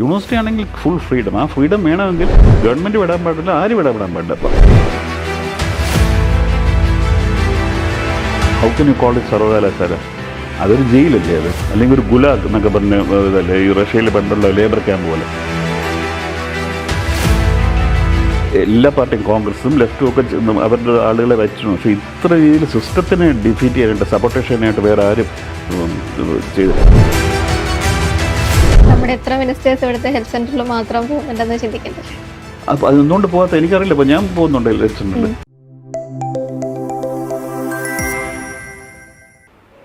University ആണെങ്കിൽ full freedom ആ freedom വേണമെങ്കിൽ ഗവൺമെന്റ് വിടാൻ പാടില്ല ആരും ഇടപെടാൻ പാടില്ല. How can you call it സർവകലാശാല അതൊരു ജയിലല്ലേ അത്? അല്ലെങ്കിൽ ഒരു ഗുലാഗ് എന്നൊക്കെ പറഞ്ഞ ഇതല്ലേ ഈ റഷ്യയിൽ പണ്ടുള്ള ലേബർ ക്യാമ്പ് പോലെ. എല്ലാ പാർട്ടിയും കോൺഗ്രസും ലെഫ്റ്റും ഒക്കെ അവരുടെ ആളുകളെ വെച്ചിരുന്നു. പക്ഷേ ഇത്ര രീതിയിൽ സിസ്റ്റത്തിനെ ഡിഫീറ്റ് ചെയ്യാനായിട്ട് സപ്പോർട്ടേഷനായിട്ട് വേറെ ആരും ചെയ്തില്ല. നമ്മുടെ എത്ര മിനിസ്റ്റേഴ്സ് ഇവിടുത്തെ ഹെൽത്ത് സെന്ററിൽ മാത്രം പോകുന്നുണ്ടെന്ന് ചിന്തിക്കേണ്ടത് അപ്പോൾ അതൊന്നുകൊണ്ട് പോകാത്ത എനിക്കറിയില്ല. അപ്പൊ ഞാൻ പോകുന്നുണ്ട് ഇലക്ഷനിൽ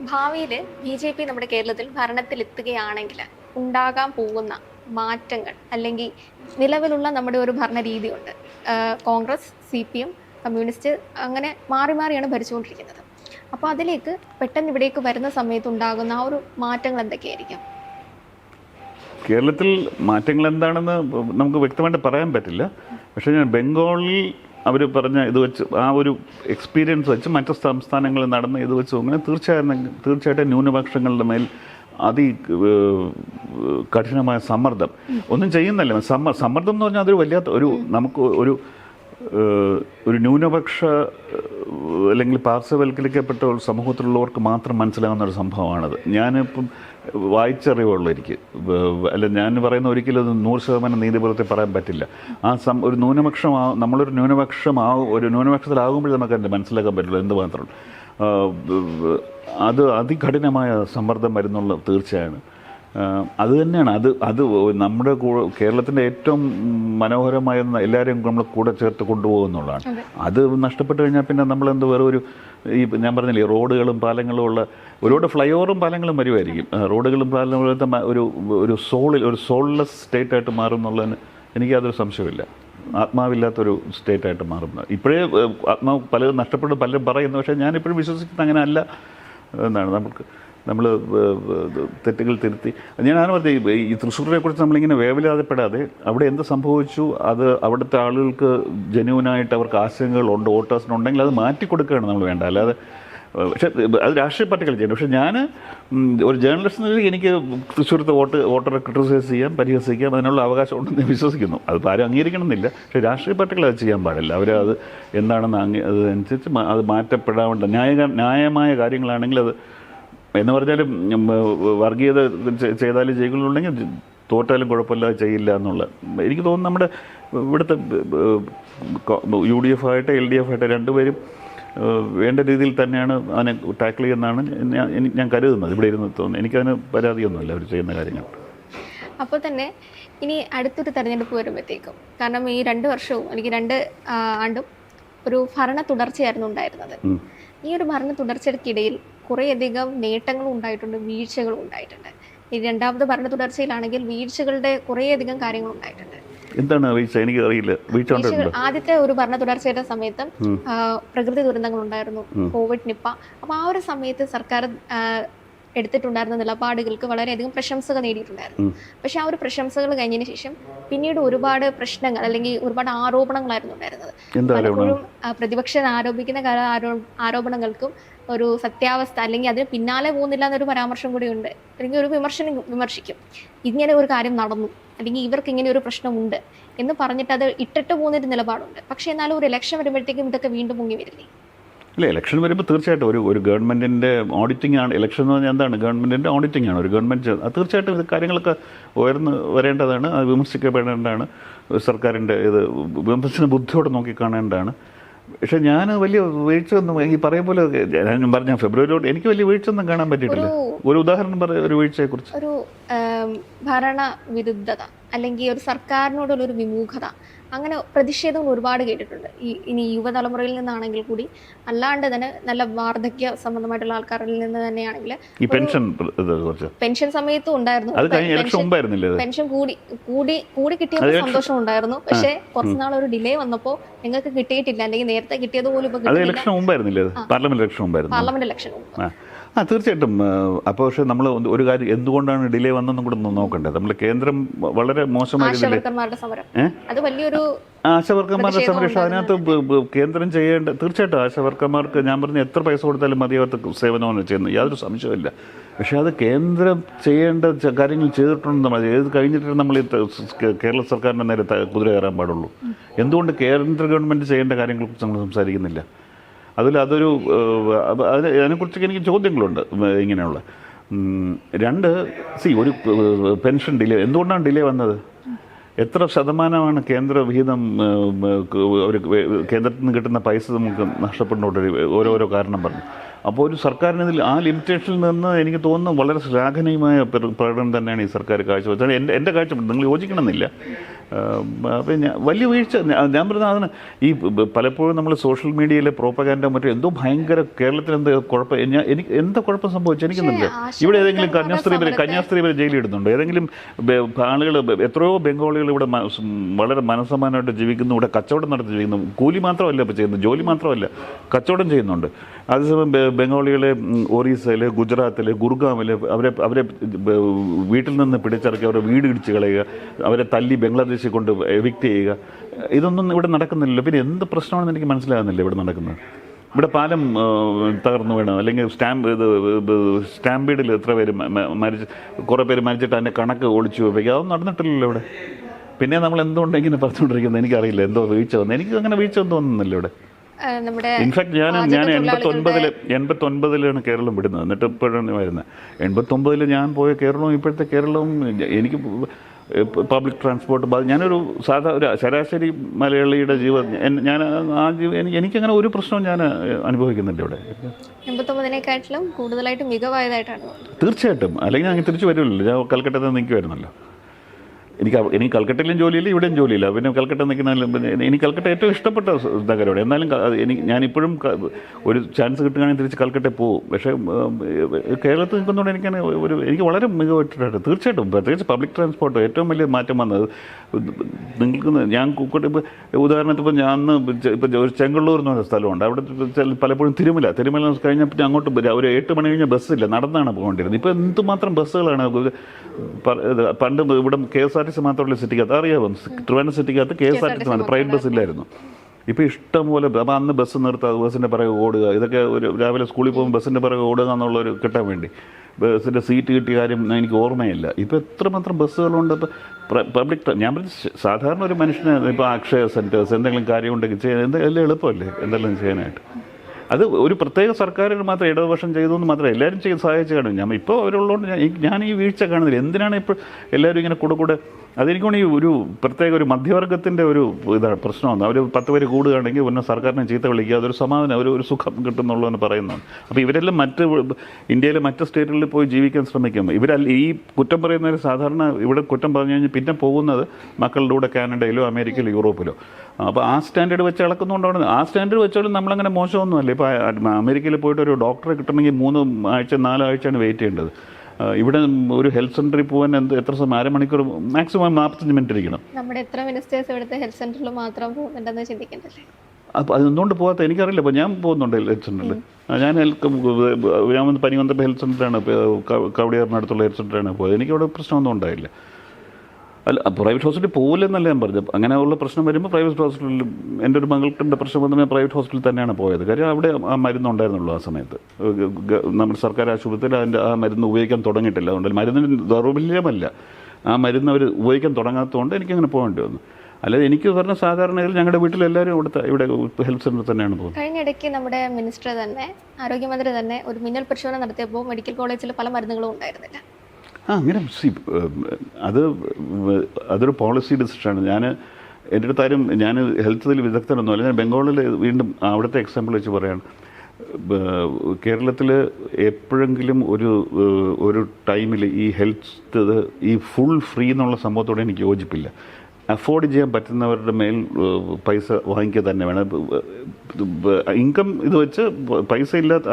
ഭാവിയിൽ ബി ജെ പി നമ്മുടെ കേരളത്തിൽ ഭരണത്തിൽ എത്തുകയാണെങ്കിൽ ഉണ്ടാകാൻ പോകുന്ന മാറ്റങ്ങൾ അല്ലെങ്കിൽ നിലവിലുള്ള നമ്മുടെ ഒരു ഭരണ രീതിയുണ്ട് Congress C P M communist അങ്ങനെ മാറി മാറിയാണ് ഭരിച്ചുകൊണ്ടിരിക്കുന്നത്. അപ്പോൾ അതിലേക്ക് പെട്ടെന്ന് ഇവിടേക്ക് വരുന്ന സമയത്ത് ഉണ്ടാകുന്ന ആ ഒരു മാറ്റങ്ങൾ എന്തൊക്കെയായിരിക്കും? കേരളത്തിൽ മാറ്റങ്ങൾ എന്താണെന്ന് നമുക്ക് വ്യക്തമായിട്ട് പറയാൻ പറ്റില്ല. പക്ഷേ ഞാൻ ബംഗാളിൽ അവർ പറഞ്ഞ ഇത് വെച്ച് ആ ഒരു എക്സ്പീരിയൻസ് വെച്ച് മറ്റ് സംസ്ഥാനങ്ങളിൽ നടന്ന ഇത് വെച്ച് നോക്കിയാൽ തീർച്ചയായും തീർച്ചയായിട്ടും ന്യൂനപക്ഷങ്ങളുടെ മേൽ അതി കഠിനമായ സമ്മർദ്ദം. ഒന്നും ചെയ്യുന്നില്ല സമ്മ സമ്മർദ്ദം എന്ന് പറഞ്ഞാൽ അതൊരു വലിയ ഒരു നമുക്ക് ഒരു ഒരു ന്യൂനപക്ഷ അല്ലെങ്കിൽ പാർശ്വവൽക്കരിക്കപ്പെട്ട സമൂഹത്തിലുള്ളവർക്ക് മാത്രം മനസ്സിലാകുന്ന ഒരു സംഭവമാണത്. ഞാനിപ്പം വായിച്ചറിവുള്ളൂ എനിക്ക്. അല്ല ഞാൻ പറയുന്ന ഒരിക്കലും അത് നൂറ് ശതമാനം നീതിപൂർവത്തെ പറയാൻ പറ്റില്ല. ആ സം ഒരു ന്യൂനപക്ഷമാ നമ്മളൊരു ന്യൂനപക്ഷമാവും ഒരു ന്യൂനപക്ഷത്തിലാകുമ്പോഴേ നമുക്ക് അതിന്റെ മനസ്സിലാക്കാൻ പറ്റുള്ളൂ എന്ത് മാത്രം അത് അതികഠിനമായ സമ്മർദ്ദം വരുന്നുള്ള തീർച്ചയാണ്. അത് തന്നെയാണ്. അത് അത് നമ്മുടെ കേരളത്തിന്റെ ഏറ്റവും മനോഹരമായ എല്ലാവരെയും നമ്മൾ കൂടെ ചേർത്ത് കൊണ്ടുപോകുന്നുള്ളതാണ് അത്. നഷ്ടപ്പെട്ടു കഴിഞ്ഞാൽ പിന്നെ നമ്മൾ എന്ത് വേറെ ഒരു ഈ ഞാൻ പറഞ്ഞില്ലേ റോഡുകളും പാലങ്ങളും ഉള്ള ഒരുപാട് ഫ്ലൈ ഓവറും പാലങ്ങളും വരുമായിരിക്കും റോഡുകളും പാലങ്ങളും ഒരു ഒരു സോളിൽ ഒരു സോൾലെസ് സ്റ്റേറ്റ് ആയിട്ട് മാറും എന്നുള്ളതിന് എനിക്ക് യാതൊരു സംശയമില്ല ആത്മാവില്ലാത്തൊരു സ്റ്റേറ്റ് ആയിട്ട് മാറുന്ന. ഇപ്പോഴേ ആത്മാവ് പലരും നഷ്ടപ്പെട്ട് പലരും പറയുന്നു. പക്ഷേ ഞാനിപ്പോഴും വിശ്വസിക്കുന്നത് അങ്ങനെ അല്ല എന്നാണ് നമുക്ക് നമ്മൾ തെറ്റുകൾ തിരുത്തി. ഞാൻ ആണ് പറഞ്ഞത് ഈ- തൃശ്ശൂരിനെ കുറിച്ച് നമ്മളിങ്ങനെ വേവലാതപ്പെടാതെ അവിടെ എന്ത് സംഭവിച്ചു? അത് അവിടുത്തെ ആളുകൾക്ക് ജനുവനായിട്ട് അവർക്ക് ആശയങ്ങളുണ്ട് വോട്ടേഴ്സിനുണ്ടെങ്കിൽ അത് മാറ്റി കൊടുക്കുകയാണ് നമ്മൾ വേണ്ട അല്ലാതെ പക്ഷെ അത് രാഷ്ട്രീയ പാർട്ടികൾ ചെയ്യണം പക്ഷെ ഞാൻ ഒരു ജേർണലിസ്റ്റിന് എനിക്ക് തൃശ്ശൂരത്തെ വോട്ട് വോട്ടറെ ക്രിട്ടിസൈസ് ചെയ്യാം പരിഹസിക്കാം അതിനുള്ള അവകാശം ഉണ്ടെന്ന് വിശ്വസിക്കുന്നു. അത് ആരും അംഗീകരിക്കണമെന്നില്ല. പക്ഷേ രാഷ്ട്രീയ പാർട്ടികൾ അത് ചെയ്യാൻ പാടില്ല. അവർ അത് എന്താണെന്ന് അതനുസരിച്ച് അത് മാറ്റപ്പെടാവേണ്ട ന്യായ ന്യായമായ കാര്യങ്ങളാണെങ്കിൽ അത് എന്ന് പറഞ്ഞാലും ഉം, വർഗീയത ചെയ്താലും ചെയ്യുന്നുണ്ടെങ്കിൽ തോറ്റാലും കുഴപ്പമില്ല ചെയ്യില്ല എന്നുള്ള. എനിക്ക് തോന്നുന്നു നമ്മുടെ ഇവിടുത്തെ യു ഡി എഫ് ആയിട്ട് എൽ ഡി എഫ് ആയിട്ട് രണ്ടുപേരും വേണ്ട രീതിയിൽ തന്നെയാണ് അതിനെ ടാക്കിൾ ചെയ്യുന്നതാണ് ഞാൻ കരുതുന്നത്. ഇവിടെ ഇരുന്ന് തോന്നുന്നു. എനിക്കതിന് പരാതിയൊന്നുമില്ല അവർ ചെയ്യുന്ന കാര്യങ്ങൾ. അപ്പോൾ തന്നെ ഇനി അടുത്തൊരു തെരഞ്ഞെടുപ്പ് വരുമ്പോഴത്തേക്കും. കാരണം ഈ രണ്ട് വർഷവും എനിക്ക് രണ്ട് ആണ്ടും ഒരു ഭരണ തുടർച്ചയായിരുന്നു ഉണ്ടായിരുന്നത്. ഈ ഒരു ഭരണ തുടർച്ചയ്ക്കിടയിൽ കുറേയധികം നേട്ടങ്ങളും ഉണ്ടായിട്ടുണ്ട് വീഴ്ചകളും ഉണ്ടായിട്ടുണ്ട്. ഈ രണ്ടാമത് ഭരണ തുടർച്ചയിലാണെങ്കിൽ വീഴ്ചകളുടെ കുറേയധികം കാര്യങ്ങൾ ഉണ്ടായിട്ടുണ്ട്. എന്താണ് വീഴ്ച എനിക്ക് അറിയില്ല? വീഴ്ച ആദ്യത്തെ ഒരു ഭരണ തുടർച്ചയുടെ സമയത്ത് പ്രകൃതി ദുരന്തങ്ങൾ ഉണ്ടായിരുന്നു കോവിഡ് നിപ്പ. അപ്പോൾ ആ ഒരു സമയത്ത് സർക്കാർ എടുത്തിട്ടുണ്ടായിരുന്ന നിലപാടുകൾക്ക് വളരെയധികം പ്രശംസകൾ നേടിയിട്ടുണ്ടായിരുന്നു. പക്ഷെ ആ ഒരു പ്രശംസകൾ കഴിഞ്ഞതിന് ശേഷം പിന്നീട് ഒരുപാട് പ്രശ്നങ്ങൾ അല്ലെങ്കിൽ ഒരുപാട് ആരോപണങ്ങളായിരുന്നു ഉണ്ടായിരുന്നത്. പലപ്പോഴും പ്രതിപക്ഷം ആരോപിക്കുന്ന ആരോപണങ്ങൾക്കും ഒരു സത്യാവസ്ഥ അല്ലെങ്കിൽ അതിന് പിന്നാലെ പോകുന്നില്ല എന്നൊരു പരാമർശം കൂടി ഉണ്ട്. അല്ലെങ്കിൽ ഒരു വിമർശനം വിമർശിക്കും. ഇങ്ങനെ ഒരു കാര്യം നടന്നു. അല്ലെങ്കിൽ ഇവർക്ക് ഇങ്ങനെ ഒരു പ്രശ്നമുണ്ട് എന്ന് പറഞ്ഞിട്ട് അത് ഇട്ടിട്ട് പോകുന്നൊരു നിലപാടുണ്ട്. പക്ഷേ എന്നാലും ഒരു ഇലക്ഷൻ വരുമ്പോഴത്തേക്കും ഇതൊക്കെ വീണ്ടും മുങ്ങി വരില്ലേ? ഇല്ല ഇലക്ഷൻ വരുമ്പോൾ തീർച്ചയായിട്ടും ഒരു ഒരു ഗവൺമെന്റിന്റെ ഓഡിറ്റിംഗ് ആണ്. ഇലക്ഷൻ എന്ന് പറഞ്ഞാൽ എന്താണ്? ഗവൺമെന്റിന്റെ ഓഡിറ്റിംഗ് ആണ്. ഒരു ഗവൺമെന്റ് അത് തീർച്ചയായിട്ടും ഇത് കാര്യങ്ങളൊക്കെ ഉയർന്ന് വരേണ്ടതാണ്. അത് വിമർശിക്കപ്പെടേണ്ടതാണ്. സർക്കാരിന്റെ ഇത് വിമർശന ബുദ്ധിയോടെ നോക്കി കാണേണ്ടതാണ് പക്ഷേ ഞാൻ വലിയ വീഴ്ച ഒന്നും ഈ പറയും പോലെ ഞാൻ പറഞ്ഞ ഫെബ്രുവരിയോട് എനിക്ക് വലിയ വീഴ്ച ഒന്നും കാണാൻ പറ്റിയിട്ടില്ല. ഒരു ഉദാഹരണം പറയാം ഒരു വീഴ്ചയെക്കുറിച്ച്. ഒരു ഭരണ വിരുദ്ധത അല്ലെങ്കിൽ ഒരു സർക്കാരിനോടുള്ള ഒരു വിമുഖത അങ്ങനെ പ്രതിഷേധങ്ങൾ ഒരുപാട് കേട്ടിട്ടുണ്ട്. ഈ ഇനി യുവതലമുറയിൽ നിന്നാണെങ്കിൽ കൂടി അല്ലാണ്ട് തന്നെ നല്ല വാർദ്ധക്യ സംബന്ധമായിട്ടുള്ള ആൾക്കാരിൽ നിന്ന് തന്നെയാണെങ്കിൽ പെൻഷൻ പെൻഷൻ സമയത്തും ഉണ്ടായിരുന്നു. പെൻഷൻ കൂടി കൂടി കൂടി കിട്ടിയപ്പോൾ സന്തോഷം ഉണ്ടായിരുന്നു. പക്ഷേ കുറച്ച് നാൾ ഒരു ഡിലേ വന്നപ്പോൾ നിങ്ങൾക്ക് കിട്ടിയിട്ടില്ല. അല്ലെങ്കിൽ നേരത്തെ കിട്ടിയത് പോലും ഇപ്പൊ പാർലമെന്റ് ഇലക്ഷൻ പാർലമെന്റ് ഇലക്ഷൻ ആ തീർച്ചയായിട്ടും. അപ്പോൾ പക്ഷേ നമ്മൾ ഒരു കാര്യം എന്തുകൊണ്ടാണ് ഡിലേ വന്നെന്നും കൂടെ ഒന്ന് നോക്കണ്ടേ? നമ്മൾ കേന്ദ്രം വളരെ മോശമായി അത് വലിയൊരു ആശാവർക്കർമാരുടെ സംരക്ഷണം അതിനകത്ത് കേന്ദ്രം ചെയ്യേണ്ട തീർച്ചയായിട്ടും ആശാവർക്കർമാർക്ക് ഞാൻ പറഞ്ഞ എത്ര പൈസ കൊടുത്താലും മതിയാവാത്ത സേവനമാണ് ചെയ്യുന്നത്. യാതൊരു സംശയമില്ല പക്ഷേ അത് കേന്ദ്രം ചെയ്യേണ്ട കാര്യങ്ങൾ ചെയ്തിട്ടുണ്ടെന്ന് നമ്മൾ ഏത് കഴിഞ്ഞിട്ട് നമ്മൾ കേരള സർക്കാരിന്റെ നേരെ കുതിര കയറാൻ പാടുള്ളൂ. എന്തുകൊണ്ട് കേന്ദ്ര ഗവൺമെന്റ് ചെയ്യേണ്ട കാര്യങ്ങളെക്കുറിച്ച് നമ്മൾ സംസാരിക്കുന്നില്ല? അതിൽ അതൊരു അതിന് അത് അത് അതിനെക്കുറിച്ചൊക്കെ എനിക്ക് ചോദ്യങ്ങളുണ്ട് ഇങ്ങനെയുള്ള. രണ്ട് സി ഒരു പെൻഷൻ ഡിലേ എന്തുകൊണ്ടാണ് ഡിലേ വന്നത്? എത്ര ശതമാനമാണ് കേന്ദ്ര വിഹിതം അവർ കേന്ദ്രത്തിൽ നിന്ന് കിട്ടുന്ന പൈസ നമുക്ക് നഷ്ടപ്പെടുന്നുണ്ട് ഓരോരോ കാരണം പറഞ്ഞു. അപ്പോൾ ഒരു സർക്കാരിന് ഇതിൽ ആ ലിമിറ്റേഷനിൽ നിന്ന് എനിക്ക് തോന്നുന്നു വളരെ ശ്ലാഘനീയമായ പ്ര- പ്രകടനം തന്നെയാണ് ഈ സർക്കാർ കാഴ്ചവെച്ചത്. എന്റെ എന്റെ കാഴ്ചപ്പാട് നിങ്ങൾ യോജിക്കണമെന്നില്ല. ഞാൻ വലിയ വീഴ്ച. ഞാൻ- പറഞ്ഞ അതിന് ഈ പലപ്പോഴും നമ്മൾ സോഷ്യൽ മീഡിയയിലെ പ്രോപ്പഗാൻഡ മറ്റോ എന്തോ ഭയങ്കര കേരളത്തിൽ എന്ത് കുഴപ്പം എനിക്ക് എന്താ കുഴപ്പം സംഭവിച്ചു? എനിക്കൊന്നുമില്ല. ഇവിടെ ഏതെങ്കിലും കന്യാസ്ത്രീ വരെ കന്യാസ്ത്രീ വരെ ജയിലിൽ ഇടുന്നുണ്ടോ? ഏതെങ്കിലും ആളുകൾ എത്രയോ ബംഗാളികൾ ഇവിടെ വളരെ മനസ്സമാനമായിട്ട് ജീവിക്കുന്നു ഇവിടെ കച്ചവടം നടത്തി ജീവിക്കുന്നു. കൂലി മാത്രമല്ല ഇപ്പോൾ ചെയ്യുന്നത് ജോലി മാത്രമല്ല കച്ചവടം ചെയ്യുന്നുണ്ട്. അതേസമയം ബംഗാളികളെ ഒറീസയിൽ ഗുജറാത്തിൽ ഗുർഗാമിൽ അവരെ അവരെ വീട്ടിൽ നിന്ന് പിടിച്ചിറക്കി അവരെ വീട് ഇടിച്ച് കളയുക അവരെ തല്ലി ബംഗ്ലാദേശിൽ കൊണ്ട് എവിക്റ്റ് ചെയ്യുക ഇതൊന്നും ഇവിടെ നടക്കുന്നില്ല പിന്നെ എന്ത് പ്രശ്നമാണെന്ന് എനിക്ക് മനസ്സിലാകുന്നില്ല ഇവിടെ നടക്കുന്നത്. ഇവിടെ പാലം തകർന്നു വീണു അല്ലെങ്കിൽ സ്റ്റാമ്പ് ഇത് സ്റ്റാമ്പീഡിൽ എത്ര പേര് മരിച്ച് കുറേ പേര് മരിച്ചിട്ട് അതിന്റെ കണക്ക് ഒളിച്ചു വെക്കുക അതൊന്നും നടന്നിട്ടില്ലല്ലോ ഇവിടെ. പിന്നെ നമ്മൾ എന്തുകൊണ്ട് ഇങ്ങനെ പറഞ്ഞുകൊണ്ടിരിക്കുന്നത്? എനിക്കറിയില്ല. എന്തോ വീഴ്ച വന്നു. എനിക്ക് അങ്ങനെ വീഴ്ച ഒന്നും തോന്നുന്നില്ല ഇവിടെ. നമ്മുടെ ഇൻഫാക്ട് ഞാൻ ഞാൻ എൺപത്തി എൺപത്തൊൻപതിലാണ് കേരളം വിടുന്നത്. എന്നിട്ട് ഇപ്പോഴാണ് വരുന്നത്. എൺപത്തൊമ്പതിൽ ഞാൻ പോയ കേരളവും ഇപ്പോഴത്തെ കേരളവും എനിക്ക് പബ്ലിക് ട്രാൻസ്പോർട്ട് ഞാനൊരു സാധാ ഒരു ശരാശരി മലയാളിയുടെ ജീവൻ ഞാൻ ആ ജീവൻ എനിക്ക് എനിക്കങ്ങനെ ഒരു പ്രശ്നവും ഞാൻ അനുഭവിക്കുന്നുണ്ട് ഇവിടെ. എൺപത്തൊമ്പതിനെക്കാട്ടിലും കൂടുതലായിട്ട് മികവായതായിട്ടാണ് തീർച്ചയായിട്ടും. അല്ലെങ്കിൽ ഞാൻ തിരിച്ചു വരുമല്ലോ ഞാൻ കൽക്കട്ടയിൽ നിന്ന് നിൽക്കുമായിരുന്നല്ലോ എനിക്ക് എനിക്ക് കൽക്കട്ടയിലും ജോലിയില്ല ഇവിടെയും ജോലിയില്ല. പിന്നെ കൽക്കട്ട നിൽക്കുന്ന പിന്നെ എനിക്ക് കൽക്കട്ട ഏറ്റവും ഇഷ്ടപ്പെട്ട നഗരമാണ്. എന്നാലും എനിക്ക് ഞാനിപ്പോഴും ഒരു ചാൻസ് കിട്ടുകയാണെങ്കിൽ തിരിച്ച് കൽക്കട്ടയിൽ പോകും. പക്ഷേ കേരളത്തിൽ നിൽക്കുന്നതുകൊണ്ട് എനിക്കാണ് ഒരു എനിക്ക് വളരെ മികവിട്ടിട്ടുണ്ട് തീർച്ചയായിട്ടും പ്രത്യേകിച്ച് പബ്ലിക് ട്രാൻസ്പോർട്ട് ഏറ്റവും വലിയ മാറ്റം വന്നത് നിങ്ങൾക്ക് ഞാൻ ഇപ്പോൾ ഉദാഹരണത്തിന് ഇപ്പോൾ ഞാൻ ഇപ്പോൾ ഒരു ചെങ്കള്ളൂർ എന്ന് പറഞ്ഞ സ്ഥലമുണ്ട്. അവിടെ പലപ്പോഴും തിരുമല തിരുമല കഴിഞ്ഞാൽ പിന്നെ അങ്ങോട്ട് ഒരു എട്ട് മണി കഴിഞ്ഞാൽ ബസ്സില്ല. നടന്നാണ് പോകേണ്ടിരുന്നത്. ഇപ്പോൾ എന്തുമാത്രം ബസ്സുകളാണ് പണ്ട് ഇവിടെ K S R T C മാത്രമല്ല സിറ്റിക്കകത്ത്. അറിയാമോ Trivandrum സിറ്റിക്കകത്ത് K S R T C മാത്രം പ്രൈവറ്റ് ബസ് ഇല്ലായിരുന്നു ഇപ്പോൾ ഇഷ്ടംപോലെ അപ്പോൾ അന്ന് ബസ് നിർത്തുക ബസ്സിന്റെ പിറകെ ഓടുക. ഇതൊക്കെ ഒരു രാവിലെ സ്കൂളിൽ പോകുമ്പോൾ ബസ്സിന്റെ പിറകെ ഓടുക എന്നുള്ളൊരു കിട്ടാൻ വേണ്ടി. ബസ്സിന്റെ സീറ്റ് കിട്ടിയ കാര്യം എനിക്ക് ഓർമ്മയില്ല. ഇപ്പോൾ എത്രമാത്രം ബസ്സുകളുണ്ട്. ഇപ്പോൾ പബ്ലിക് ഞാൻ പറഞ്ഞ സാധാരണ ഒരു മനുഷ്യന് ഇപ്പോൾ അക്ഷയ സെന്റേഴ്സ് എന്തെങ്കിലും കാര്യം ഉണ്ടെങ്കിൽ ചെയ്യാൻ എന്തെല്ലാം എളുപ്പമല്ലേ? എന്തെല്ലാം ചെയ്യാനായിട്ട്? അത് ഒരു പ്രത്യേക സർക്കാരിൽ മാത്രം ഇടതുപക്ഷം ചെയ്തു എന്ന് മാത്രമേ എല്ലാവരും ചെയ്ത് സഹായിച്ച് കാണും. ഞാൻ ഇപ്പോൾ അവരുള്ളതുകൊണ്ട് ഞാൻ ഈ വീഴ്ച കാണുന്നില്ല. എന്തിനാണ് ഇപ്പോൾ എല്ലാവരും ഇങ്ങനെ കൂടെ കൂടെ അതെനിക്കാണ് ഒരു പ്രത്യേക ഒരു മധ്യവർഗത്തിന്റെ ഒരു ഇതാണ് പ്രശ്നമാണ് അവർ പത്ത് പേര് കൂടുകയാണെങ്കിൽ ഒന്ന് സർക്കാരിനെ ചീത്ത വിളിക്കുക അതൊരു സമാധാനം ഒരു ഒരു സുഖം കിട്ടുന്നുള്ളൂ എന്ന് പറയുന്നതാണ്. അപ്പോൾ ഇവരെല്ലാം മറ്റ് ഇന്ത്യയിലെ മറ്റ് സ്റ്റേറ്റുകളിൽ പോയി ജീവിക്കാൻ ശ്രമിക്കും. ഇവരല്ല ഈ കുറ്റം പറയുന്നവർ സാധാരണ ഇവിടെ കുറ്റം പറഞ്ഞു കഴിഞ്ഞാൽ പിന്നെ പോകുന്നത് മക്കളുടെ കൂടെ കാനഡയിലോ അമേരിക്കയിലോ യൂറോപ്പിലോ. അപ്പോൾ ആ സ്റ്റാൻഡേർഡ് വെച്ച് ഇളക്കുന്നുകൊണ്ടാണ് ആ സ്റ്റാൻഡേർഡ് വെച്ചാലും നമ്മളങ്ങനെ മോശമൊന്നുമല്ല. ഇപ്പോൾ അമേരിക്കയിൽ പോയിട്ട് ഒരു ഡോക്ടറെ കിട്ടണമെങ്കിൽ മൂന്ന് ആഴ്ച നാലാഴ്ചയാണ് വെയിറ്റ് ചെയ്യേണ്ടത്. ഇവിടെ ഒരു ഹെൽത്ത് സെന്ററിൽ പോകാൻ എന്ത് എത്ര സമയം അരമണിക്കൂർ മാക്സിമം നാൽപ്പത്തഞ്ച് മിനിറ്റ് ഇരിക്കണം. നമ്മുടെ എത്ര മിനിസ്റ്റേഴ്സ് ഇവിടുത്തെ ഹെൽത്ത് സെന്ററിൽ മാത്രം പോകുന്നുണ്ടെന്ന് ചിന്തിക്കണ്ടല്ലേ അപ്പോൾ അത് എന്തുകൊണ്ട് പോകാത്ത എനിക്കറിയില്ല. അപ്പോൾ ഞാൻ പോകുന്നുണ്ട് ഹെൽത്ത് സെന്ററിൽ ഞാൻ ഹെൽത്ത് ഞാൻ വന്ന് പനി വന്നപ്പോൾ ഹെൽത്ത് സെന്ററാണ് കവടിയാറിനടുത്തുള്ള ഹെൽത്ത് സെന്ററാണ് പോയത്. എനിക്കവിടെ പ്രശ്നമൊന്നും ഉണ്ടായില്ല. അല്ല പ്രൈവറ്റ് ഹോസ്പിറ്റലിൽ പോകില്ലെന്നല്ല ഞാൻ പറഞ്ഞത്. അങ്ങനെയുള്ള പ്രശ്നം വരുമ്പോൾ പ്രൈവറ്റ് ഹോസ്പിറ്റലിൽ എന്റെ ഒരു മകൾക്കുണ്ട് പ്രശ്നം വന്നു ഞാൻ പ്രൈവറ്റ് ഹോസ്പിറ്റലിൽ തന്നെയാണ് പോയത്. കാര്യം അവിടെ ആ മരുന്നുണ്ടായിരുന്നുള്ളൂ ആ സമയത്ത്. നമ്മുടെ സർക്കാർ ആശുപത്രിയിൽ അതിന്റെ ആ മരുന്ന് ഉപയോഗിക്കാൻ തുടങ്ങിയിട്ടില്ല. അതുകൊണ്ട് മരുന്നിന് ദൗർബല്യമല്ല. ആ മരുന്ന് അവർ ഉപയോഗിക്കാൻ തുടങ്ങാത്തതുകൊണ്ട് എനിക്കങ്ങനെ പോകേണ്ടി വന്നു. അല്ലാതെ എനിക്ക് പറഞ്ഞ സാധാരണയിൽ ഞങ്ങളുടെ വീട്ടിലെല്ലാവരും ഇവിടുത്തെ ഇവിടെ ഹെൽത്ത് സെന്ററിൽ തന്നെയാണ് പോകുന്നത്. കഴിഞ്ഞിടയ്ക്ക് നമ്മുടെ മിനിസ്റ്റർ തന്നെ ആരോഗ്യമന്ത്രി തന്നെ ഒരു മിന്നൽ പരിശോധന നടത്തിയപ്പോൾ മെഡിക്കൽ കോളേജിൽ പല മരുന്നുകളും ഉണ്ടായിരുന്നില്ല. ആ അങ്ങനെ സി അത് അതൊരു പോളിസി ഡിസിഷനാണ് ഞാൻ എന്റെ അടുത്ത് ആരും ഞാൻ ഹെൽത്തിൽ വിദഗ്ധനൊന്നുമല്ല. ഞാൻ ബംഗാളിൽ വീണ്ടും അവിടുത്തെ എക്സാമ്പിൾ വെച്ച് പറയാണ്. കേരളത്തിൽ എപ്പോഴെങ്കിലും ഒരു ഒരു ടൈമിൽ ഈ ഹെൽത്ത് ഈ ഫുൾ ഫ്രീ എന്നുള്ള സംഭവത്തോടെ എനിക്ക് യോജിപ്പില്ല. അഫോർഡ് ചെയ്യാൻ പറ്റുന്നവരുടെ മേൽ പൈസ വാങ്ങിക്കുക തന്നെ വേണം. ഇൻകം ഇത് വെച്ച് പൈസ ഇല്ലാത്ത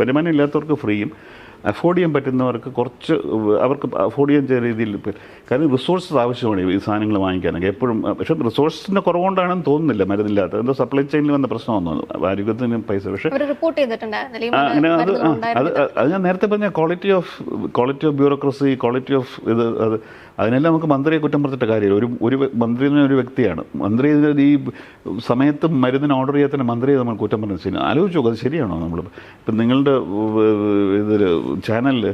വരുമാനം ഇല്ലാത്തവർക്ക് ഫ്രീയും. അഫോർഡ് ചെയ്യാൻ പറ്റുന്നവർക്ക് കുറച്ച് അവർക്ക് അഫോർഡ് ചെയ്യാൻ ചെറിയ രീതിയിൽ കാരണം റിസോഴ്സസ് ആവശ്യമാണ് ഈ സാധനങ്ങൾ വാങ്ങിക്കാനൊക്കെ എപ്പോഴും പക്ഷേ റിസോഴ്സിന്റെ കുറവുകൊണ്ടാണെന്ന് തോന്നുന്നില്ല മരുന്നില്ലാത്ത. എന്തോ സപ്ലൈ ചെയിനിൽ വന്ന പ്രശ്നമൊന്നും ആരോഗ്യത്തിന് പൈസ പക്ഷേ അങ്ങനെ അത് അത് അത് ഞാൻ നേരത്തെ പറഞ്ഞ quality of quality of bureaucracy quality of ഇത് അത് അതിനെല്ലാം നമുക്ക് മന്ത്രിയെ കുറ്റം പറഞ്ഞിട്ട് കാര്യമില്ല. ഒരു ഒരു മന്ത്രി എന്ന് ഒരു വ്യക്തിയാണ്. മന്ത്രി ഈ സമയത്ത് മരുന്നിന് ഓർഡർ ചെയ്യാത്തതിന് മന്ത്രിയെ നമ്മൾ കുറ്റം പറഞ്ഞു ശരി. ആലോചിച്ച് നോക്കുക അത് ശരിയാണോ നമ്മൾ? ഇപ്പം നിങ്ങളുടെ ഇതിൽ ചാനലിൽ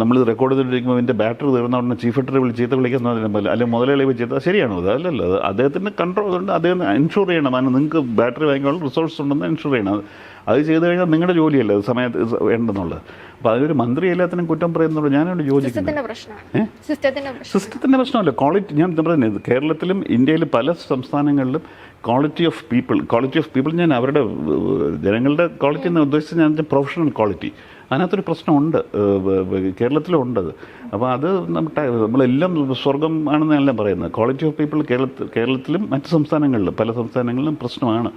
നമ്മൾ റെക്കോർഡ് ചെയ്തിരിക്കുമ്പോൾ ഇതിന്റെ ബാറ്ററി തീർന്ന ഉടനെ ചീഫ് എഡിറ്ററെ വിളിച്ച് ചീത്ത വിളിക്കുന്ന അല്ലെങ്കിൽ മുതലാളി വിളിച്ച് ചീത്ത ശരിയാണോ അത് അദ്ദേഹത്തിന്റെ കൺട്രോൾ ഉണ്ട് അദ്ദേഹം ഇൻഷുർ ചെയ്യണം. അതിന് നിങ്ങൾക്ക് ബാറ്ററി വാങ്ങിക്കാനുള്ള റിസോഴ്സ് ഉണ്ടെന്ന് ഇൻഷുർ ചെയ്യണം. അത് ചെയ്തു കഴിഞ്ഞാൽ നിങ്ങളുടെ ജോലിയല്ല അത് സമയത്ത് വേണ്ടെന്നുള്ളത്. അപ്പോൾ അതിനൊരു മന്ത്രി എല്ലാത്തിനും കുറ്റം പറയുന്നുള്ളൂ ഞാനോട് യോജിക്കുന്നു സിസ്റ്റത്തിന്റെ പ്രശ്നമല്ല ക്വാളിറ്റി ഞാൻ പറയുന്നത് കേരളത്തിലും ഇന്ത്യയിലും പല സംസ്ഥാനങ്ങളിലും quality of people quality of people ഞാൻ അവരുടെ ജനങ്ങളുടെ ക്വാളിറ്റി എന്ന് ഉദ്ദേശിച്ച് ഞാൻ പ്രൊഫഷണൽ ക്വാളിറ്റി. അതിനകത്തൊരു പ്രശ്നമുണ്ട്. ഏഹ്, ഏഹ്, കേരളത്തിലും ഉണ്ട് അത്. അപ്പോൾ അത് നമ്മളെല്ലാം സ്വർഗം ആണെന്നല്ല പറയുന്നത്. ക്വാളിറ്റി ഓഫ് പീപ്പിൾ കേരളത്തിൽ കേരളത്തിലും മറ്റ് സംസ്ഥാനങ്ങളിലും പല സംസ്ഥാനങ്ങളിലും പ്രശ്നമാണ്.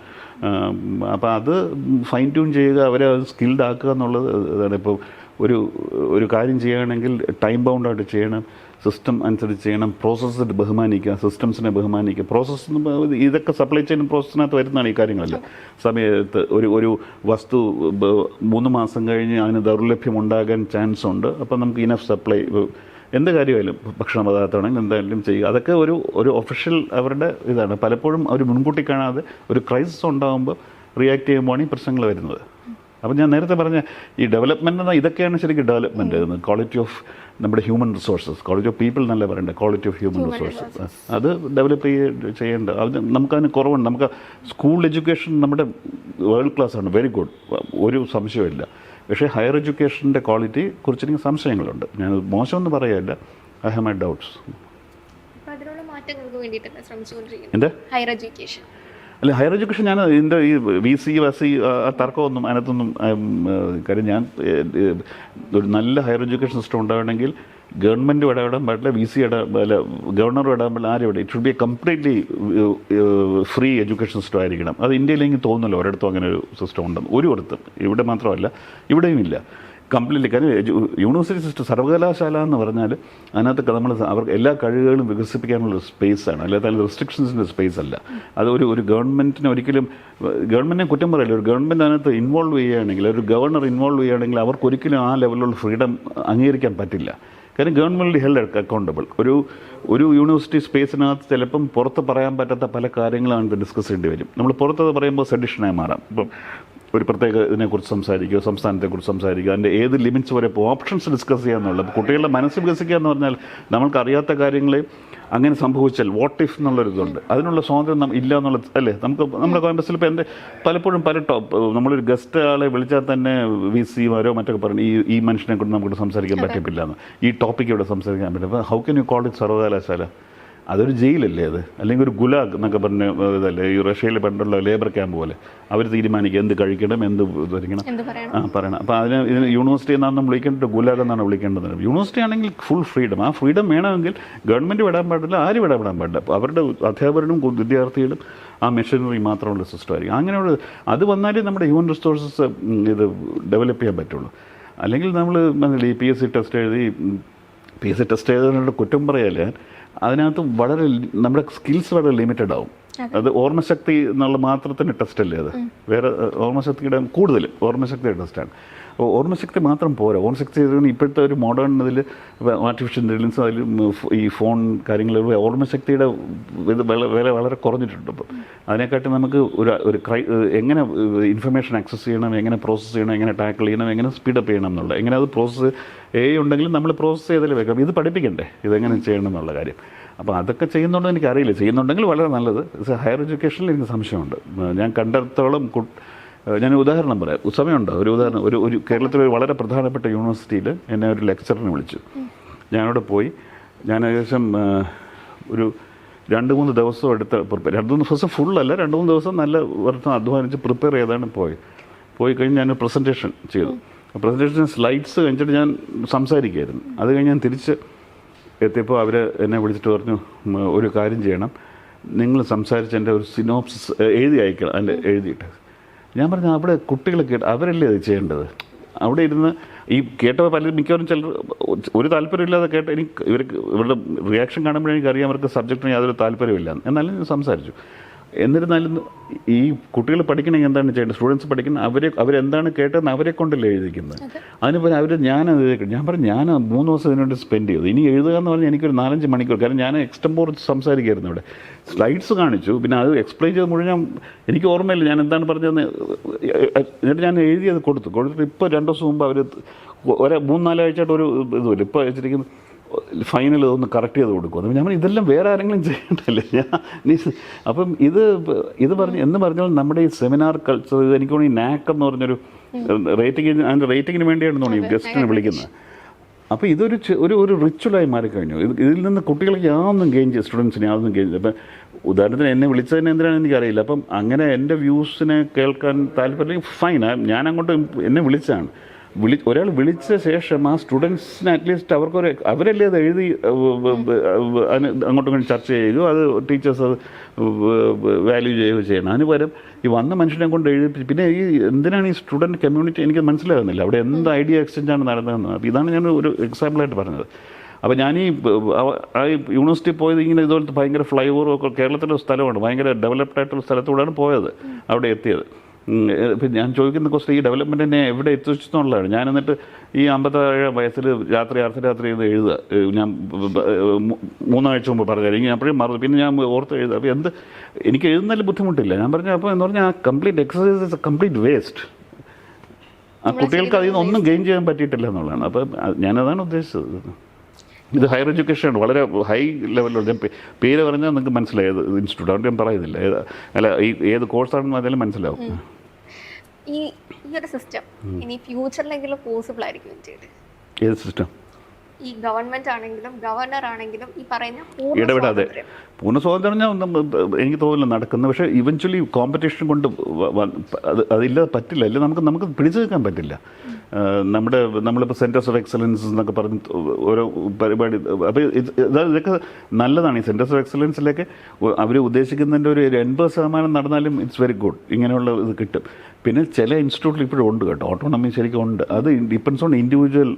അപ്പോൾ അത് ഫൈൻ ട്യൂൺ ചെയ്യുക അവരെ സ്കിൽഡ് ആക്കുക എന്നുള്ളത് ഇതാണ് ഇപ്പോൾ ഒരു ഒരു കാര്യം ചെയ്യുകയാണെങ്കിൽ ടൈം ബൗണ്ടായിട്ട് ചെയ്യണം. സിസ്റ്റം അനുസരിച്ച് ചെയ്യണം. പ്രോസസ്സ് ബഹുമാനിക്കുക സിസ്റ്റംസിനെ ബഹുമാനിക്കുക. പ്രോസസ്സ് ഇതൊക്കെ സപ്ലൈ ചെയിൻ പ്രോസസ്സിനകത്ത് വരുന്നതാണ് ഈ കാര്യങ്ങളെല്ലാം. സമയത്ത് ഒരു ഒരു വസ്തു മൂന്ന് മാസം കഴിഞ്ഞ് അതിന് ദൗർലഭ്യം ഉണ്ടാകാൻ ചാൻസ് ഉണ്ട്. അപ്പം നമുക്ക് ഇനഫ് സപ്ലൈ എന്ത് കാര്യമായാലും ഭക്ഷണ പദാർത്ഥമാണെങ്കിൽ എന്തായാലും ചെയ്യുക. അതൊക്കെ ഒരു ഒരു ഒഫീഷ്യൽ അവരുടെ ഇതാണ്. പലപ്പോഴും അവർ മുൻകൂട്ടി കാണാതെ ഒരു ക്രൈസിസ് ഉണ്ടാകുമ്പോൾ റിയാക്ട് ചെയ്യുമ്പോഴാണ് ഈ പ്രശ്നങ്ങൾ വരുന്നത്. അപ്പം ഞാൻ നേരത്തെ പറഞ്ഞ ഈ ഡെവലപ്മെന്റ് എന്നാൽ ഇതൊക്കെയാണ് ശരിക്കും ഡെവലപ്മെന്റ് ക്വാളിറ്റി ഓഫ് നമ്മുടെ human resources quality of people എന്നല്ല പറയേണ്ടത് ക്വാളിറ്റി ഓഫ് ഹ്യൂമൻ റിസോഴ്സസ് അത് ഡെവലപ്പ് ചെയ്യ ചെയ്യേണ്ട. അത് നമുക്കതിന് കുറവുണ്ട്. നമുക്ക് സ്കൂൾ എഡ്യൂക്കേഷൻ നമ്മുടെ വേൾഡ് ക്ലാസ് ആണ്. വെരി ഗുഡ് ഒരു സംശയമില്ല പക്ഷേ ഹയർ എഡ്യൂക്കേഷന്റെ ക്വാളിറ്റി കുറിച്ച് എനിക്ക് സംശയങ്ങളുണ്ട്. ഞാൻ മോശമെന്ന് പറയല്ല. ഐ ഹാവ് മൈ ഡൗട്ട്സ് അതിനുള്ള മാറ്റങ്ങൾക്ക് ശ്രമിച്ചുകൊണ്ടിരിക്കുന്നത്? ഹയർ എഡ്യൂക്കേഷൻ അല്ല ഹയർ എഡ്യൂക്കേഷൻ ഞാൻ ഇതിന്റെ ഈ വി സി എസ് സി തർക്കമൊന്നും അതിനകത്തൊന്നും കാര്യം ഞാൻ ഒരു നല്ല ഹയർ എഡ്യൂക്കേഷൻ സിസ്റ്റം ഉണ്ടാവണമെങ്കിൽ ഗവൺമെന്റും ഇടപെടാൻ പാടില്ല വി സി ഇട അല്ല ഗവർണറും ഇടപെടാൻ പാടില്ല ആരും ഇവിടെ it should be a completely free education system ആയിരിക്കണം. അത് ഇന്ത്യയിലെങ്കിൽ തോന്നുന്നില്ല ഒരിടത്തും അങ്ങനെ ഒരു സിസ്റ്റം ഉണ്ടെന്ന് ഒരു ഇടത്തും. ഇവിടെ മാത്രമല്ല ഇവിടെയും ഇല്ല. കംപ്ലീറ്റ്ലി കാര്യം യൂണിവേഴ്സിറ്റി സിസ്റ്റം സർവകലാശാല എന്ന് പറഞ്ഞാൽ അതിനകത്ത് നമ്മൾ അവർക്ക് എല്ലാ കഴിവുകളും വികസിപ്പിക്കാനുള്ള സ്പേസ് ആണ്. അല്ലാതെ അതിൽ റെസ്ട്രിക്ഷൻസിന്റെ സ്പേസ് അല്ല. അത് ഒരു ഒരു ഗവൺമെന്റിന് ഒരിക്കലും ഗവൺമെന്റിനെ കുറ്റം പറയില്ല. ഒരു ഗവൺമെന്റ് അതിനകത്ത് ഇൻവോൾവ് ചെയ്യുകയാണെങ്കിൽ ഒരു ഗവർണർ ഇൻവോൾവ് ചെയ്യുകയാണെങ്കിൽ അവർക്ക് ഒരിക്കലും ആ ലെവലിലുള്ള ഫ്രീഡം അംഗീകരിക്കാൻ പറ്റില്ല. കാരണം ഗവൺമെന്റ് ഹെൽഡ് അക്കൗണ്ടബിൾ ഒരു ഒരു യൂണിവേഴ്സിറ്റി സ്പേസിനകത്ത് ചിലപ്പം പുറത്ത് പറയാൻ പറ്റാത്ത പല കാര്യങ്ങളും ഡിസ്കസ് ചെയ്യേണ്ടി വരും. നമ്മൾ പുറത്തത് പറയുമ്പോൾ സെഡിഷനായി മാറാം. ഇപ്പം ഒരു പ്രത്യേക ഇതിനെക്കുറിച്ച് സംസാരിക്കുക സംസ്ഥാനത്തെക്കുറിച്ച് സംസാരിക്കുക അതിന്റെ ഏത് ലിമിറ്റ്സ് വരെ പോകും ഓപ്ഷൻസ് ഡിസ്കസ് ചെയ്യുക എന്നുള്ളത്. കുട്ടികളുടെ മനസ്സ് വികസിക്കുക എന്ന് പറഞ്ഞാൽ നമ്മൾക്ക് അറിയാത്ത കാര്യങ്ങളെ അങ്ങനെ സംഭവിച്ചാൽ വാട്ട് ഇഫ് എന്നുള്ളൊരിതുണ്ട് അതിനുള്ള സ്വാതന്ത്ര്യം നമ്മൾ ഇല്ല എന്നുള്ളത് അല്ലേ? നമുക്ക് നമ്മുടെ കോൺഗ്രസ്സിൽ ഇപ്പോൾ എന്റെ പലപ്പോഴും പല ടോപ്പ് നമ്മളൊരു ഗസ്റ്റ് ആളെ വിളിച്ചാൽ തന്നെ വി സിമാരോ മറ്റൊക്കെ പറഞ്ഞു ഈ ഈ മനുഷ്യനെ കൊണ്ട് നമുക്ക് സംസാരിക്കാൻ പറ്റില്ല എന്ന്. ഈ ടോപ്പിക്ക് ഇവിടെ സംസാരിക്കാൻ പറ്റില്ല. അപ്പോൾ how can you call it സർവകലാശാല അതൊരു ജയിലല്ലേ അത്? അല്ലെങ്കിൽ ഒരു ഗുലാഗ് എന്നൊക്കെ പറഞ്ഞ ഇതല്ലേ? ഈ റഷ്യയിലെ പണ്ടുള്ള ലേബർ ക്യാമ്പ് പോലെ. അവർ തീരുമാനിക്കുക എന്ത് കഴിക്കണം എന്ത് ധരിക്കണം ആ പറയണം. അപ്പോൾ അതിന് ഇതിന് യൂണിവേഴ്സിറ്റി എന്നാണ് നമ്മൾ വിളിക്കേണ്ടത് ഗുലാഗ് എന്നാണ് വിളിക്കേണ്ടത്. യൂണിവേഴ്സിറ്റി ആണെങ്കിൽ ഫുൾ ഫ്രീഡം. ആ ഫ്രീഡം വേണമെങ്കിൽ ഗവൺമെന്റ് വിടാൻ പാടില്ല ആരും വിടാൻ വിടാൻ പാടില്ല. അപ്പോൾ അവരുടെ അധ്യാപകരും വിദ്യാർത്ഥികളും ആ മെഷീനറി മാത്രമുള്ള സിസ്റ്റമായിരിക്കും അങ്ങനെയുള്ള അത് വന്നാലേ നമ്മുടെ ഹ്യൂമൻ റിസോഴ്സസ് ഇത് ഡെവലപ്പ് ചെയ്യാൻ പറ്റുള്ളൂ. അല്ലെങ്കിൽ നമ്മൾ ഈ പി എസ് സി ടെസ്റ്റ് എഴുതി പി എസ് സി ടെസ്റ്റ് എഴുതുന്നതിനുള്ള കുറ്റം പറയല്ലേ? അതിനകത്ത് വളരെ നമ്മുടെ സ്കിൽസ് വളരെ ലിമിറ്റഡ് ആവും. അത്. ഓർമ്മശക്തി എന്നുള്ള മാത്രത്തിന് ടെസ്റ്റ് അല്ലേ അത്? വേറെ ഓർമ്മശക്തിയുടെ കൂടുതൽ ഓർമ്മശക്തിയുടെ ടെസ്റ്റാണ് അപ്പോൾ ഓർമ്മശക്തി മാത്രം പോരാ. ഓർമ്മശക്തി ഇപ്പോഴത്തെ ഒരു മോഡേൺ ഇതിൽ ആർട്ടിഫിഷ്യൽ ഇന്റലിജൻസ് അതിൽ ഈ ഫോൺ കാര്യങ്ങൾ ഓർമ്മശക്തിയുടെ ഇത് വില വളരെ വളരെ കുറഞ്ഞിട്ടുണ്ട് ഇപ്പോൾ അതിനെക്കാട്ടി നമുക്ക് ഒരു ഒരു ക്രൈ എങ്ങനെ ഇൻഫർമേഷൻ ആക്സസ് ചെയ്യണം എങ്ങനെ പ്രോസസ്സ് ചെയ്യണം എങ്ങനെ ടാക്കിൾ ചെയ്യണം എങ്ങനെ സ്പീഡപ്പ് ചെയ്യണം എന്നുള്ളത്. എങ്ങനെ അത് പ്രോസസ്സ് എ ഉണ്ടെങ്കിലും നമ്മൾ പ്രോസസ്സ് ചെയ്തല്ലേ വെക്കാം. ഇത് പഠിപ്പിക്കണ്ടേ? ഇതെങ്ങനെ ചെയ്യണം എന്നുള്ള കാര്യം. അപ്പോൾ അതൊക്കെ ചെയ്യുന്നുണ്ടോ എനിക്കറിയില്ല. ചെയ്യുന്നുണ്ടെങ്കിൽ വളരെ നല്ലത്. ഹയർ എഡ്യൂക്കേഷനിൽ എനിക്ക് സംശയമുണ്ട്. ഞാൻ കണ്ടിടത്തോളം ഞാൻ ഉദാഹരണം പറയാം. സമയമുണ്ട്? ഒരു ഉദാഹരണം ഒരു ഒരു കേരളത്തിലെ ഒരു വളരെ പ്രധാനപ്പെട്ട യൂണിവേഴ്സിറ്റിയിൽ എന്നെ ഒരു ലെക്ചറിന് വിളിച്ചു. ഞാനവിടെ പോയി. ഞാൻ ഏകദേശം ഒരു രണ്ട് മൂന്ന് ദിവസം എടുത്ത പ്രിപ്പയർ രണ്ട് മൂന്ന് ദിവസം ഫുള്ളല്ല രണ്ട് മൂന്ന് ദിവസം നല്ല വർഷം അധ്വാനിച്ച് പ്രിപ്പയർ ചെയ്താണ് പോയി പോയി കഴിഞ്ഞ് ഞാൻ പ്രസന്റേഷൻ ചെയ്തു. പ്രസന്റേഷൻ സ്ലൈഡ്സ് കഴിഞ്ഞിട്ട് ഞാൻ സംസാരിക്കുമായിരുന്നു അത് കഴിഞ്ഞ് ഞാൻ തിരിച്ച് എത്തിയപ്പോൾ അവർ എന്നെ വിളിച്ചിട്ട് പറഞ്ഞു "ഉം, ഒരു കാര്യം ചെയ്യണം. നിങ്ങൾ സംസാരിച്ച് എന്റെ ഒരു സിനോപ്സിസ് എഴുതി അയക്കണം അതിന്റെ എഴുതിയിട്ട്. ഞാൻ പറഞ്ഞു അവിടെ കുട്ടികൾ കേട്ട് അവരല്ലേ അത് ചെയ്യേണ്ടത്? അവിടെ ഇരുന്ന് ഈ കേട്ടവർ പലരും മിക്കവാറും ചിലർ ഒരു താല്പര്യമില്ലാതെ കേട്ട് എനിക്ക് ഇവർക്ക് ഇവരുടെ റിയാക്ഷൻ കാണുമ്പോഴേ എനിക്കറിയാം അവർക്ക് സബ്ജക്റ്റിന് യാതൊരു താല്പര്യമില്ല എന്നാലും ഞാൻ സംസാരിച്ചു. എന്നിരുന്നാലും ഈ കുട്ടികൾ പഠിക്കണമെങ്കിൽ എന്താണ് ചെയ്യേണ്ടത്? സ്റ്റുഡൻസ് പഠിക്കുന്ന അവരെ അവരെന്താണ് കേട്ടതെന്ന് അവരെ കൊണ്ടല്ലേ എഴുതിക്കുന്നത്? അതിന് പോലെ അവർ ഞാൻ അത് എഴുതി- ഞാൻ പറഞ്ഞു ഞാൻ മൂന്ന് ദിവസം ഇതിനുവേണ്ടി സ്പെൻഡ് ചെയ്തു. ഇനി എഴുതുക എന്ന് പറഞ്ഞാൽ എനിക്കൊരു നാലഞ്ച് മണിക്കൂർ. കാരണം ഞാൻ എക്സ്റ്റംപോർ സംസാരിക്കുകയായിരുന്നു ഇവിടെ. സ്ലൈഡ്സ് കാണിച്ചു. പിന്നെ അത് എക്സ്പ്ലെയിൻ ചെയ്ത് മുഴുവൻ എനിക്ക് ഓർമ്മയില്ല ഞാൻ എന്താണ് പറഞ്ഞതെന്ന്. എന്നിട്ട് ഞാൻ എഴുതിയത് കൊടുത്തു. കൊടുത്തിട്ട് ഇപ്പോൾ രണ്ട് ദിവസം മുമ്പ് അവർ ഒരു മൂന്നാലാഴ്ചയായിട്ട് ഒരു ഇതുമില്ല. ഇപ്പോൾ വെച്ചിരിക്കുന്നത് ഫൈനൽ ഒന്ന് കറക്റ്റ് ചെയ്ത് കൊടുക്കും ഞാൻ ഇതെല്ലാം വേറെ ആരെങ്കിലും ചെയ്യണ്ടല്ലേ? ഞാൻ നീ അപ്പം ഇത് ഇത് പറഞ്ഞ് എന്ന് പറഞ്ഞാൽ നമ്മുടെ ഈ സെമിനാർ കൾച്ചർ എനിക്ക് തോന്നുന്നു ഈ നാക്ക് എന്ന് പറഞ്ഞൊരു റേറ്റിംഗ് അതിന്റെ റേറ്റിങ്ങിന് വേണ്ടിയാണ് തോന്നുന്നു ഗസ്റ്റിനെ വിളിക്കുന്നത്. അപ്പോൾ ഇതൊരു ഒരു ഒരു റിച്വലായി മാറിക്കഴിഞ്ഞു ഇത് ഇതിൽ നിന്ന് കുട്ടികൾക്ക് യാതൊന്നും ഗെയിൻ ചെയ്യും സ്റ്റുഡൻസിന് യാതൊന്നും ഗെയിൻ ചെയ്യും അപ്പം ഉദാഹരണത്തിന് എന്നെ വിളിച്ചതിന് എന്തിനാണെന്ന് എനിക്കറിയില്ല. അപ്പം അങ്ങനെ എന്റെ വ്യൂസിനെ കേൾക്കാൻ താല്പര്യം ഫൈൻ ഞാൻ അങ്ങോട്ട് എന്നെ വിളിച്ചാണ്. വിളി ഒരാൾ വിളിച്ച ശേഷം ആ സ്റ്റുഡൻസിന് അറ്റ്ലീസ്റ്റ് അവർക്കൊരു അവരല്ലേ അത് എഴുതി അങ്ങോട്ടും ചർച്ച ചെയ്യുകയോ അത് ടീച്ചേഴ്സ് അത് വാല്യൂ ചെയ്യുകയോ ചെയ്യണം. അതിന് പകരം ഈ വന്ന മനുഷ്യനെ കൊണ്ട് എഴുതി പിന്നെ ഈ എന്തിനാണ് ഈ സ്റ്റുഡന്റ് കമ്മ്യൂണിറ്റി എനിക്ക് മനസ്സിലാകുന്നില്ല. അവിടെ എന്ത് ഐഡിയ എക്സ്ചേഞ്ചാണ് നടന്നതെന്ന്. അപ്പോൾ ഇതാണ് ഞാൻ ഒരു എക്സാമ്പിളായിട്ട് പറഞ്ഞത്. അപ്പോൾ ഞാൻ ഈ ആ യൂണിവേഴ്സിറ്റി പോയത് ഇങ്ങനെ ഇതുപോലത്തെ ഭയങ്കര ഫ്ലൈ ഓവറും ഒക്കെ കേരളത്തിലെ ഒരു സ്ഥലമാണ് ഭയങ്കര ഡെവലപ്ഡ് ആയിട്ടുള്ള സ്ഥലത്തൂടെയാണ് പോയത്. അവിടെ എത്തിയത്. പിന്നെ ഞാൻ ചോദിക്കുന്ന ക്വസ്റ്റ് ഈ ഡെവലപ്മെന്റിനെ എവിടെ എത്തിച്ചു എന്നുള്ളതാണ് ഞാൻ എന്നിട്ട് ഈ അമ്പത്തേഴ് വയസ്സിൽ രാത്രി അർദ്ധരാത്രി ഇത് എഴുതുക. ഞാൻ മൂന്നാഴ്ച മുമ്പ് പറഞ്ഞാൽ എനിക്ക് അപ്പോഴും മറന്നു. പിന്നെ ഞാൻ ഓർത്ത് എഴുതുക. അപ്പോൾ എന്ത് എനിക്ക് എഴുതുന്നതിൽ ബുദ്ധിമുട്ടില്ല. ഞാൻ പറഞ്ഞു അപ്പോൾ എന്ന് പറഞ്ഞാൽ ആ complete exercise is a complete waste ആ കുട്ടികൾക്ക് അതിൽ നിന്ന് ഒന്നും ഗെയിൻ ചെയ്യാൻ പറ്റിയിട്ടില്ല എന്നുള്ളതാണ്. അപ്പം ഞാനതാണ് ഉദ്ദേശിച്ചത്. ഇത് ഹയർ എഡ്യൂക്കേഷൻ വളരെ ഹൈ ലെവലിലുള്ള ഞാൻ പേര് പറഞ്ഞാൽ നിങ്ങൾക്ക് മനസ്സിലായി. ഏത് ഇൻസ്റ്റിറ്റ്യൂട്ട് അതുകൊണ്ട് ഞാൻ പറയുന്നില്ല. ഏത് അല്ല ഈ ഏത് കോഴ്സാണെന്ന് പറഞ്ഞാലും മനസ്സിലാവും. ഈ ഈ ഒരു സിസ്റ്റം ഇനി ഫ്യൂച്ചറിലെങ്കിലും പോസിബിൾ ആയിരിക്കും ഏത് സിസ്റ്റം ഈ ഗവൺമെന്റ് ആണെങ്കിലും ഗവർണർ ആണെങ്കിലും ഈ പറയുന്ന ഇടപെടാതെ. പൂർണ സ്വാതന്ത്ര്യം എനിക്ക് തോന്നുന്നില്ല നടക്കുന്നത്. പക്ഷേ ഇവഞ്ച്വലി കോമ്പറ്റീഷൻ കൊണ്ട് അതില്ലാതെ പറ്റില്ല. അല്ലെങ്കിൽ നമുക്ക് നമുക്ക് പിടിച്ചു നിൽക്കാൻ പറ്റില്ല. നമ്മുടെ നമ്മളിപ്പോൾ സെന്റേഴ്സ് ഓഫ് എക്സലൻസ് എന്നൊക്കെ പറഞ്ഞ് ഓരോ പരിപാടി അപ്പോൾ ഇത് ഇത് ഇതൊക്കെ നല്ലതാണ്. ഈ സെന്റേഴ്സ് ഓഫ് എക്സലൻസിലേക്ക് അവർ ഉദ്ദേശിക്കുന്നതിന്റെ ഒരു എൺപത് ശതമാനം നടന്നാലും ഇറ്റ്സ് വെരി ഗുഡ് ഇങ്ങനെയുള്ള ഇത് കിട്ടും. പിന്നെ ചില ഇൻസ്റ്റിറ്റ്യൂട്ടിൽ ഇപ്പോഴും ഉണ്ട് കേട്ടോ. ഓട്ടോണമി ശരിക്കും ഉണ്ട്. അത് ഡിപ്പെൻസ് ഓൺ ഇൻഡിവിജ്വൽ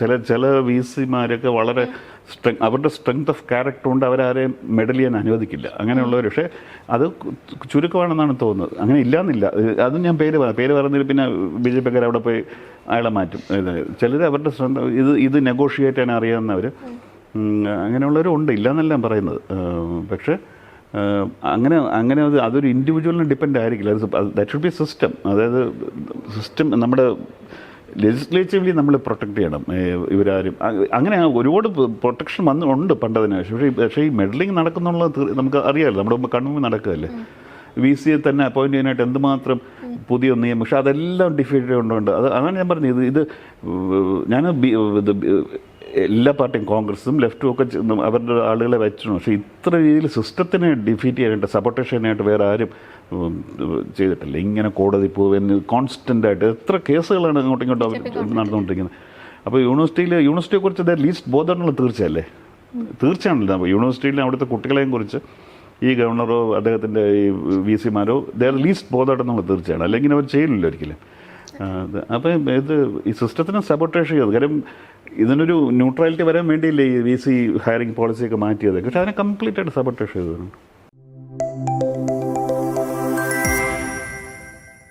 ചില ചില വി സിമാരൊക്കെ വളരെ സ്ട്രെങ് അവരുടെ സ്ട്രെങ്ത് ഓഫ് ക്യാരക്ടർ കൊണ്ട് അവരാരെയും മെഡൽ ചെയ്യാൻ അനുവദിക്കില്ല. അങ്ങനെയുള്ളവർ പക്ഷേ അത് ചുരുക്കമാണെന്നാണ് തോന്നുന്നത്. അങ്ങനെ ഇല്ലാന്നില്ല. അത് ഞാൻ പേര് പറയാം പേര് പറഞ്ഞതിൽ പിന്നെ ബി ജെ പിക്കാർ അവിടെ പോയി അയാളെ മാറ്റും. ചിലർ അവരുടെ സ്ട്രെങ്ത് ഇത് ഇത് നെഗോഷിയേറ്റ് ചെയ്യാൻ അറിയാവുന്നവർ അങ്ങനെയുള്ളവരും ഉണ്ട്. ഇല്ലയെന്നല്ല ഞാൻ പറയുന്നത്. പക്ഷേ അങ്ങനെ അങ്ങനെ അത് അതൊരു ഇൻഡിവിജ്വലിന് ഡിപ്പെൻഡ് ആയിരിക്കില്ല. അത് ദാറ്റ് ഷുഡ് ബി സിസ്റ്റം അതായത് സിസ്റ്റം നമ്മുടെ ലെജിസ്ലേറ്റീവ്ലി നമ്മൾ പ്രൊട്ടക്ട് ചെയ്യണം. ഇവരാരും. അങ്ങനെ ഒരുപാട് പ്രൊട്ടക്ഷൻ വന്ന് ഉണ്ട് പണ്ടതിന്. പക്ഷേ പക്ഷേ ഈ- മെഡലിംഗ് നടക്കുന്നുള്ള നമുക്ക് അറിയാമല്ലോ നമ്മുടെ മുമ്പ് കൺമുമ്പ് നടക്കുകയല്ലേ? വി സിയെ തന്നെ അപ്പോയിന്റ് ചെയ്യാനായിട്ട് എന്തുമാത്രം പുതിയ നിയമം പക്ഷെ അതെല്ലാം ഡിഫീറ്റ് ചെയ്തുകൊണ്ട് അത് അതാണ് ഞാൻ പറഞ്ഞത്. ഇത് ഇത് ഞാൻ എല്ലാ പാർട്ടിയും കോൺഗ്രസും ലെഫ്റ്റും ഒക്കെ അവരുടെ ആളുകളെ വെച്ചിരുന്നു. പക്ഷേ ഇത്ര രീതിയിൽ സിസ്റ്റത്തിനെ ഡിഫീറ്റ് ചെയ്യാനായിട്ട് സപ്പോർട്ടേഷനായിട്ട് വേറെ ആരും ചെയ്തിട്ടില്ല. ഇങ്ങനെ കോടതി പോകുന്ന കോൺസ്റ്റന്റായിട്ട് എത്ര കേസുകളാണ് അങ്ങോട്ടും ഇങ്ങോട്ടും അവർ നടന്നുകൊണ്ടിരിക്കുന്നത്. അപ്പോൾ യൂണിവേഴ്സിറ്റിയിൽ യൂണിവേഴ്സിറ്റിയെക്കുറിച്ച് ദർ ലീസ്റ്റ് ബോധമുള്ള തീർച്ചയല്ലേ? തീർച്ചയാണല്ലോ. അപ്പോൾ യൂണിവേഴ്സിറ്റിയിൽ അവിടുത്തെ കുട്ടികളെയും കുറിച്ച് ഈ ഗവർണറോ അദ്ദേഹത്തിന്റെ ഈ വി സിമാരോ ദർ ലീസ്റ്റ് ബോധമുണ്ടെന്നുള്ള തീർച്ചയാണ്. അല്ലെങ്കിൽ അവർ ചെയ്യില്ലല്ലോ ഒരിക്കലും. അത് അപ്പം ഇത് ഈ സിസ്റ്റത്തിനെ സബോട്ടേഷ് ചെയ്തത് കാര്യം ഇതിനൊരു ന്യൂട്രാലിറ്റി വരാൻ വേണ്ടിയില്ലേ ഈ വി സി ഹയറിംഗ് പോളിസിയൊക്കെ മാറ്റിയത്? പക്ഷെ അതിനെ കംപ്ലീറ്റ് ആയിട്ട് സബോട്ടേഷ് ചെയ്തതാണ്.